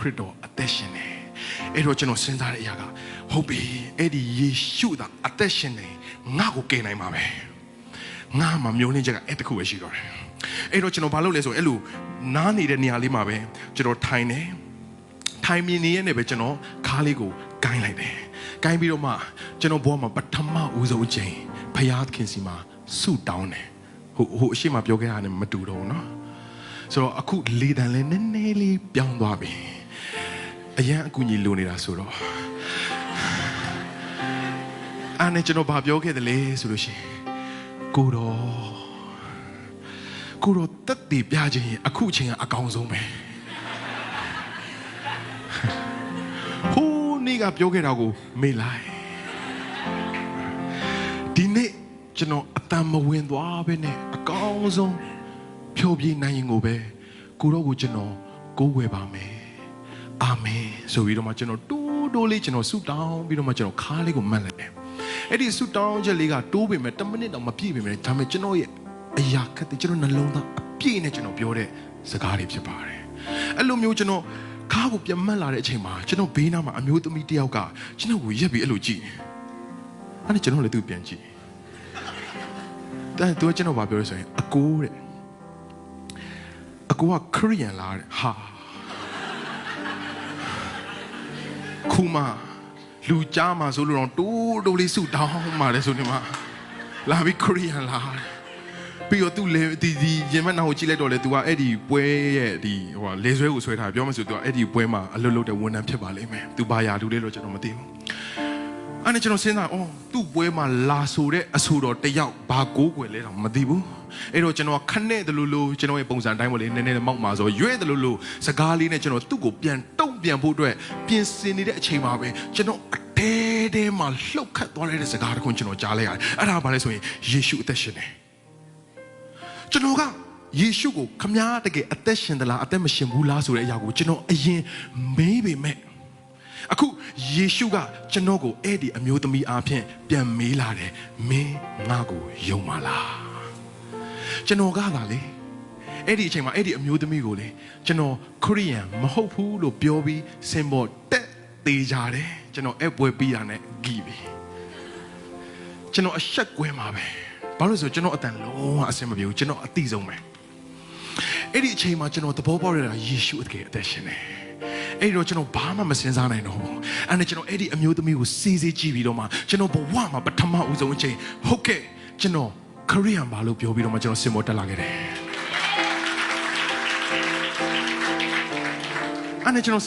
ခရစ်တော်အသက်ရှင်တယ်အဲ့တော့ကျွန်တော်စဉ်းစားတဲ့အရာကဟုတ်ပြီအဲ့ဒီယေရှုသာအသက်ရှင်တယ်ငါ့ကိုကယ်နိုင်မှာပဲငါမှမျိုးနှင်းချက်ကအဲ့တခုပဲရှိတော့တယ်အဲ့တော့ကျွန်တော်ဘာလုပ်လဲဆိုအဲ့လိုနားနေတဲ့နေရာလေးမှာပဲကျွန်တော်ထိုင်တယ်ထိုင်မြင်နေရတဲ့ပဲကျွန်တော်ခါးလေးကိုကိုင်းလိုက်တယ်ကိုင်းပြီးတော့မှကျွန်တော်ဘဝမှာပထမဦးဆုံးအချိန်ဖယားသခင်စီမှာဆုတောင်းတယ်ဟိုဟိုအရှိမပြောခဲ့တာနဲ့မတူတော့ဘူးเนาะ ဆိုတော့အခုလေတံလည်းနည်းနည်းလေးပြောင်းသွားပြီ အရန်အကူကြီးလိုနေတာဆိုတော့အားနဲ့ကျွန်တော်ဗာပြောခဲ့တယ်လေဆိုလို့ရှိရင်ကိုတော့ကိုတော့တက်တည်ပြခြင်းရင်အခုအချိန်ကအကောင်းဆုံးပဲဟိုးနေ့ကပြောခဲ့တာကိုမေ့လိုက်ဒီနေ့ကျွန်တော်အတန်မဝင်သွားပဲနဲ့အကောင်းဆုံးဖြိုပြနိုင်ရင်ကိုပဲကိုတော့ကိုကျွန်တော်ကိုးဝယ်ပါမယ် အာမင်ဆိုပြီးတော့မှကျွန်တော်တိုးတိုးလေးကျွန်တော်ဆုတောင်းပြီးတော့မှကျွန်တော်ခါးလေးကိုမှတ်လိုက်တယ်အဲ့ဒီဆုတောင်းချက်လေးကတိုးပေမဲ့10မိနစ်တော့မပြည့်ပေမဲ့ဒါပေမဲ့ကျွန်တော်ရဲ့အရာခက်တဲ့ကျွန်တော်နှလုံးသားအပြည့်နဲ့ကျွန်တော်ပြောတဲ့စကားတွေဖြစ်ပါတယ်အဲ့လိုမျိုးကျွန်တော်ခါးကိုပြန်မှတ်လာတဲ့အချိန်မှာကျွန်တော်ဘေးနားမှာအမျိုးသမီးတစ်ယောက်ကကျွန်တော်ကိုရက်ပြီးအဲ့လိုကြည့်အဲ့ဒါကျွန်တော်လည်းသူ့ပြန်ကြည့်တဲ့သူကကျွန်တော်ဗာပြောရဆိုရင်အကိုတဲ့အကူကခရီးယန်လားတဲ့ဟာ ခုမှလူကြားမှာဆိုလို့တော့တိုးတိုးလေးဆူတောင်းมาတယ်ဆိုနေမှာလာပြီးခရီးယန်လားတဲ့ပြီးတော့ तू လေဒီဒီရင်မနာကိုကြည့်လိုက်တော့လေ तू ကအဲ့ဒီပွဲရဲ့ဒီဟိုလေဆွဲကိုဆွဲထားပြောမှဆို तू ကအဲ့ဒီပွဲမှာအလွတ်လွတ်တဲ့ဝန်ထမ်းဖြစ်ပါလိမ့်မယ် तू ဘာယာလူလေးလို့ကျွန်တော်မသိဘူး အဲ့ဒါကျွန်တော်စဉ်းစားအော်သူ့ပွဲမှာလာဆိုတဲ့အဆိုတော်တယောက်ဘာကိုးကွယ်လဲတော့မသိဘူးအဲ့တော့ကျွန်တော်ခနဲ့တလူလူကျွန်တော်ရဲ့ပုံစံတိုင်းပေါ့လေနည်းနည်းမောက်မှာဆိုရွဲ့တလူလူစကားလေးနဲ့ကျွန်တော်သူ့ကိုပြန်တုံ့ပြန်ဖို့အတွက်ပြင်ဆင်နေတဲ့အချိန်မှာပဲကျွန်တော်အတဲတဲမှာလှုပ်ခတ်သွားတဲ့စကားတစ်ခုကျွန်တော်ကြားလိုက်ရတယ်အဲ့ဒါဘာလဲဆိုရင်ယေရှုအသက်ရှင်တယ်ကျွန်တော်ကယေရှုကိုခမားတကယ်အသက်ရှင်သလားအသက်မရှင်ဘူးလားဆိုတဲ့အရာကိုကျွန်တော်အရင်မေးပေမဲ့ အခုယေရှုကကျွန်တော်ကိုအဲ့ဒီအမျိုးသမီးအားဖြင့်ပြန်မေးလာတယ်မင်းငါ့ကိုယုံမလားကျွန်တော်ကသာလေအဲ့ဒီအချိန်မှာအဲ့ဒီအမျိုးသမီးကိုလေကျွန်တော်ခရိယန်မဟုတ်ဘူးလို့ပြောပြီးစင်ပေါ်တက်သေးကြတယ်ကျွန်တော်အဲ့ပွဲပြီးရတဲ့ဂီပြီကျွန်တော်အဆက်ကွဲမှာပဲဘာလို့လဲဆိုတော့ကျွန်တော်အတန်လုံးဝအဆင်မပြေဘူးကျွန်တော်အတိဆုံးပဲအဲ့ဒီအချိန်မှာကျွန်တော်သဘောပေါက်ရတာယေရှုတကယ်အသက်ရှင်တယ် အဲ့တော့ကျွန်တော်ဘာမှမစင်စားနိုင်တော့ဘူးအဲ့ဒါကျွန်တော်အဲ့ဒီအမျိုးသမီးကိုစီးစီးကြည့်ပြီးတော့မှကျွန်တော်ဘဝမှာပထမဦးဆုံးအချိန်ဟုတ်ကဲ့ကျွန်တော်ခရီးယန်ဘာလို့ပြောပြီးတော့မှကျွန်တော်စင်မောတက်လာခဲ့တယ်အဲ့ဒါကျွန်တော်